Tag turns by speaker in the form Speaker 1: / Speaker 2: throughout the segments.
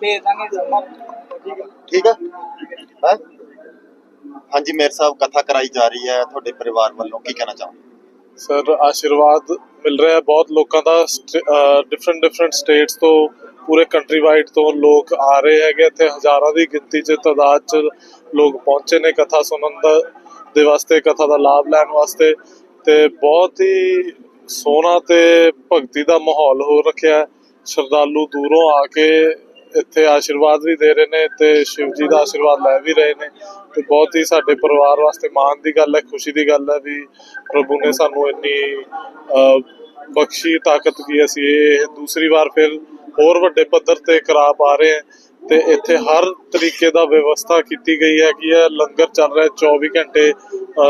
Speaker 1: ਭੇਜ ਦਾਂਗੇ
Speaker 2: ਠੀਕ ਹੈ ਹੈਂ? ਹਾਂਜੀ, ਮੇਰ ਸਾਹਿਬ ਕਥਾ ਕਰਾਈ ਜਾ ਰਹੀ ਹੈ ਤੁਹਾਡੇ ਪਰਿਵਾਰ ਵੱਲੋਂ, ਕੀ ਕਹਿਣਾ ਚਾਹੋਗੇ
Speaker 3: ਸਰ, ਆਸ਼ੀਰਵਾਦ ਮਿਲ ਰਿਹਾ ਹੈ ਬਹੁਤ ਲੋਕਾਂ ਦਾ ਡਿਫਰੈਂਟ ਡਿਫਰੈਂਟ ਸਟੇਟਸ ਤੋਂ, ਪੂਰੇ ਕੰਟਰੀ ਵਾਈਡ ਤੋਂ ਲੋਕ ਆ ਰਹੇ ਹੈਗੇ ਇੱਥੇ ਹਜ਼ਾਰਾਂ ਦੀ ਗਿਣਤੀ 'ਚ, ਤਾਦਾਦ 'ਚ ਲੋਕ ਪਹੁੰਚੇ ਨੇ ਕਥਾ ਸੁਣਨ ਦਾ, ਦੇ ਵਾਸਤੇ, ਕਥਾ ਦਾ ਲਾਭ ਲੈਣ ਵਾਸਤੇ ਤੇ ਬਹੁਤ ਹੀ ਸੋਹਣਾ ਤੇ ਭਗਤੀ ਦਾ ਮਾਹੌਲ ਹੋ ਰੱਖਿਆ ਹੈ। ਸ਼ਰਧਾਲੂ ਦੂਰੋਂ ਆ ਕੇ ਇੱਥੇ ਆਸ਼ੀਰਵਾਦ ਵੀ ਦੇ ਰਹੇ ਨੇ ਤੇ ਸ਼ਿਵ ਜੀ ਦਾ ਆਸ਼ੀਰਵਾਦ ਲੈ ਵੀ ਰਹੇ ਨੇ। ਤੇ ਬਹੁਤ ਹੀ ਸਾਡੇ ਪਰਿਵਾਰ ਵਾਸਤੇ ਮਾਣ ਦੀ ਗੱਲ ਹੈ, ਖੁਸ਼ੀ ਦੀ ਗੱਲ ਹੈ ਵੀ ਪ੍ਰਭੂ ਨੇ ਸਾਨੂੰ ਇੰਨੀ ਬਖਸ਼ੀ, ਤਾਕਤ ਦੀ ਅਸੀਂ ਇਹ ਦੂਸਰੀ ਵਾਰ ਫਿਰ ਹੋਰ ਵੱਡੇ ਪੱਧਰ ਤੇ ਕਰਾ ਪਾ ਰਹੇ ਹਾਂ ਤੇ ਇੱਥੇ ਹਰ ਤਰੀਕੇ ਦਾ ਵਿਵਸਥਾ ਕੀਤੀ ਗਈ ਹੈ ਕਿ ਇਹ ਲੰਗਰ ਚੱਲ ਰਿਹਾ ਹੈ। 24 ਘੰਟੇ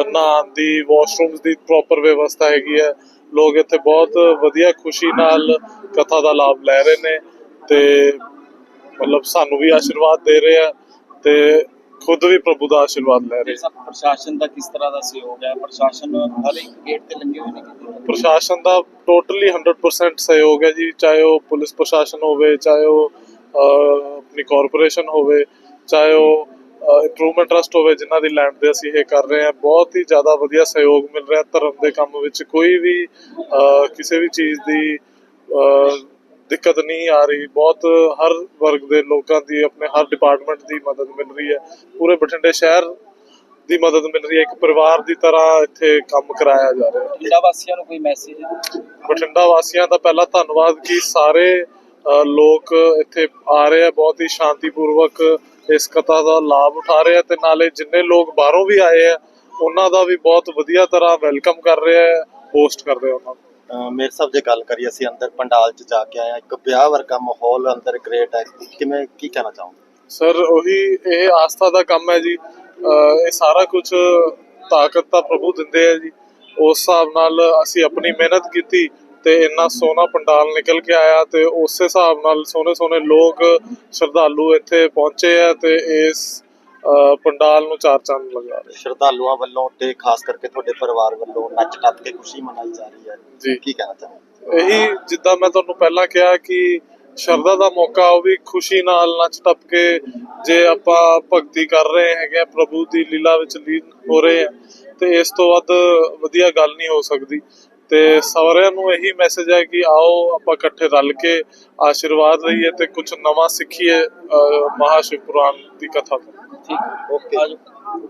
Speaker 3: ਨਹਾਉਣ ਦੀ ਵਾਸ਼ਰੂਮਸ ਦੀ ਪ੍ਰੋਪਰ ਵਿਵਸਥਾ ਹੈਗੀ ਹੈ। ਲੋਕ ਇੱਥੇ ਬਹੁਤ ਵਧੀਆ ਖੁਸ਼ੀ ਨਾਲ ਕਥਾ ਦਾ ਲਾਭ ਲੈ ਰਹੇ ਨੇ ਤੇ ਮਤਲਬ ਸਾਨੂੰ ਵੀ ਆਸ਼ੀਰਵਾਦ ਦੇ ਰਹੇ ਆ ਤੇ ਖੁਦ ਵੀ ਪ੍ਰਭੂ ਦਾ ਆਸ਼ੀਰਵਾਦ ਲੈ ਰਹੇ
Speaker 1: ਸਭ ਪ੍ਰਸ਼ਾਸਨ ਦਾ ਕਿਸ ਤਰ੍ਹਾਂ ਦਾ ਸਹਿਯੋਗ ਹੈ? ਪ੍ਰਸ਼ਾਸਨ ਹਰ ਇੱਕ ਗੇਟ ਤੇ ਲੱਗੇ ਹੋਏ ਨੇ
Speaker 3: ਪ੍ਰਸ਼ਾਸਨ ਦਾ ਟੋਟਲੀ 100% ਸਹਿਯੋਗ ਹੈ ਜੀ ਚਾਹੇ ਉਹ ਪੁਲਿਸ ਪ੍ਰਸ਼ਾਸਨ ਹੋਵੇ ਚਾਹੇ ਉਹ ਆਪਣੀ ਕਾਰਪੋਰੇਸ਼ਨ ਹੋਵੇ ਚਾਹੇ ਉਹ ਇੰਪਰੂਵਮੈਂਟ ਟਰਸਟ ਹੋਵੇ ਜਿਨ੍ਹਾਂ ਦੀ ਲੈਂਡ ਤੇ ਅਸੀਂ ਇਹ ਕਰ ਰਹੇ ਹਾਂ ਬਹੁਤ ਹੀ ਜ਼ਿਆਦਾ ਵਧੀਆ ਸਹਿਯੋਗ ਮਿਲ ਰਿਹਾ ਧਰਮ ਦੇ ਕੰਮ ਵਿੱਚ। ਕੋਈ ਵੀ ਕਿਸੇ ਵੀ ਚੀਜ਼ ਦੀ ਦਿੱਕਤ ਨਹੀਂ ਆ ਰਹੀ। ਬਹੁਤ ਹਰ ਵਰਗ ਦੇ ਲੋਕਾਂ ਦੀ ਆਪਣੇ ਹਰ ਡਿਪਾਰਟਮੈਂਟ ਦੀ ਮਦਦ ਮਿਲ ਰਹੀ ਹੈ। ਪੂਰੇ ਬਠਿੰਡੇ ਸ਼ਹਿਰ ਦੀ ਮਦਦ ਮਿਲ ਰਹੀ ਹੈ। ਇੱਕ ਪਰਿਵਾਰ ਦੀ ਤਰ੍ਹਾਂ ਇੱਥੇ ਕੰਮ ਕਰਾਇਆ ਜਾ ਰਿਹਾ। ਹੈ
Speaker 1: ਪਿੰਡਾਂ ਵਾਸੀਆਂ ਨੂੰ ਕੋਈ ਮੈਸੇਜ
Speaker 3: ਬਠਿੰਡਾ ਵਾਸੀਆਂ ਦਾ ਪਹਿਲਾ ਧੰਨਵਾਦ ਕਿ ਸਾਰੇ ਲੋਕ ਇੱਥੇ ਆ ਰਹੇ ਆ ਬਹੁਤ ਹੀ ਸ਼ਾਂਤੀਪੂਰਵਕ ਇਸ ਕਥਾ ਦਾ ਲਾਭ ਉਠਾ ਰਹੇ ਆ ਤੇ ਨਾਲੇ ਜਿੰਨੇ ਲੋਕ ਬਾਹਰੋਂ ਵੀ ਆਏ ਆ ਉਹਨਾਂ ਦਾ ਵੀ ਬਹੁਤ ਵਧੀਆ ਤਰ੍ਹਾਂ ਵੈਲਕਮ ਕਰ ਰਹੇ ਆ ਹੋਸਟ ਕਰ ਰਹੇ ਆ ਉਹਨਾਂ ਨੂੰ।
Speaker 2: ਮੇਰ ਸਾਹਿਬ ਜੇ ਗੱਲ ਕਰੀਏ ਅਸੀਂ ਅੰਦਰ ਪੰਡਾਲ 'ਚ ਜਾ ਕੇ ਹਾਂ ਇੱਕ ਵਿਆਹ ਵਰਗਾ ਮਾਹੌਲ ਅੰਦਰ ਕ੍ਰੀਏਟ ਹੈ ਕਿਵੇਂ ਕੀ ਕਹਿਣਾ ਚਾਹੋਗੇ?
Speaker 3: ਸਰ ਉਹੀ ਇਹ ਆਸਥਾ ਦਾ ਕੰਮ ਹੈ ਜੀ। ਇਹ ਸਾਰਾ ਕੁਝ ਤਾਕਤ ਤਾਂ ਪ੍ਰਭੂ ਦਿੰਦੇ ਆ ਜੀ। ਉਸ ਹਿਸਾਬ ਨਾਲ ਅਸੀਂ ਆਪਣੀ ਮਿਹਨਤ ਕੀਤੀ ਤੇ ਇੰਨਾ ਸੋਹਣਾ ਪੰਡਾਲ ਨਿਕਲ ਕੇ ਆਇਆ ਤੇ ਉਸੇ ਹਿਸਾਬ ਨਾਲ ਸੋਹਣੇ ਸੋਹਣੇ ਲੋਕ ਸ਼ਰਧਾਲੂ ਇੱਥੇ ਪਹੁੰਚੇ ਆ ਤੇ ਇਸ ਪੰਡਾਲ ਨੂੰ ਚਾਰ ਚੰਦ ਲਗਾ ਰਹੇ
Speaker 2: ਸ਼ਰਧਾਲੂਆਂ ਵੱਲੋਂ ਤੇ ਖਾਸ ਕਰਕੇ ਤੁਹਾਡੇ ਪਰਿਵਾਰ ਵੱਲੋਂ ਨੱਚ ਟੱਪ ਕੇ ਖੁਸ਼ੀ ਮਨਾਈ ਜਾ ਰਹੀ ਹੈ।
Speaker 3: ਜੀ।
Speaker 2: ਕੀ ਕਹਿਣਾ ਚਾਹੋਗੇ?
Speaker 3: ਇਹੀ ਜਿੱਦਾਂ ਮੈਂ ਤੁਹਾਨੂੰ ਪਹਿਲਾਂ ਕਿਹਾ ਕਿ ਸ਼ਰਧਾ ਦਾ ਮੌਕਾ ਉਹ ਵੀ ਖੁਸ਼ੀ ਨਾਲ ਨੱਚ ਟੱਪ ਕੇ ਜੇ ਆਪਾਂ ਭਗਤੀ ਕਰ ਰਹੇ ਹੈਗੇ ਆ, ਪ੍ਰਭੂ ਦੀ ਲੀਲਾ ਵਿੱਚ ਲੀਨ ਹੋ ਰਹੇ ਆ ਤੇ ਇਸ ਤੋਂ ਵੱਧ ਵਧੀਆ ਗੱਲ ਨਹੀਂ ਹੋ ਸਕਦੀ। ਤੇ ਸਾਰਿਆਂ ਨੂੰ ਇਹੀ ਮੈਸੇਜ ਹੈ ਕਿ ਆਓ ਆਪਾਂ ਇਕੱਠੇ ਰਲ ਕੇ ਆਸ਼ੀਰਵਾਦ ਲਈਏ ਤੇ ਕੁਝ ਨਵਾਂ ਸਿੱਖੀਏ ਮਹਾਸ਼ਿਵ ਪੁਰਾਣ ਦੀ ਕਥਾ ਤੋਂ।
Speaker 1: ਠੀਕ।
Speaker 2: ਓਕੇ
Speaker 1: ਆਜੋ।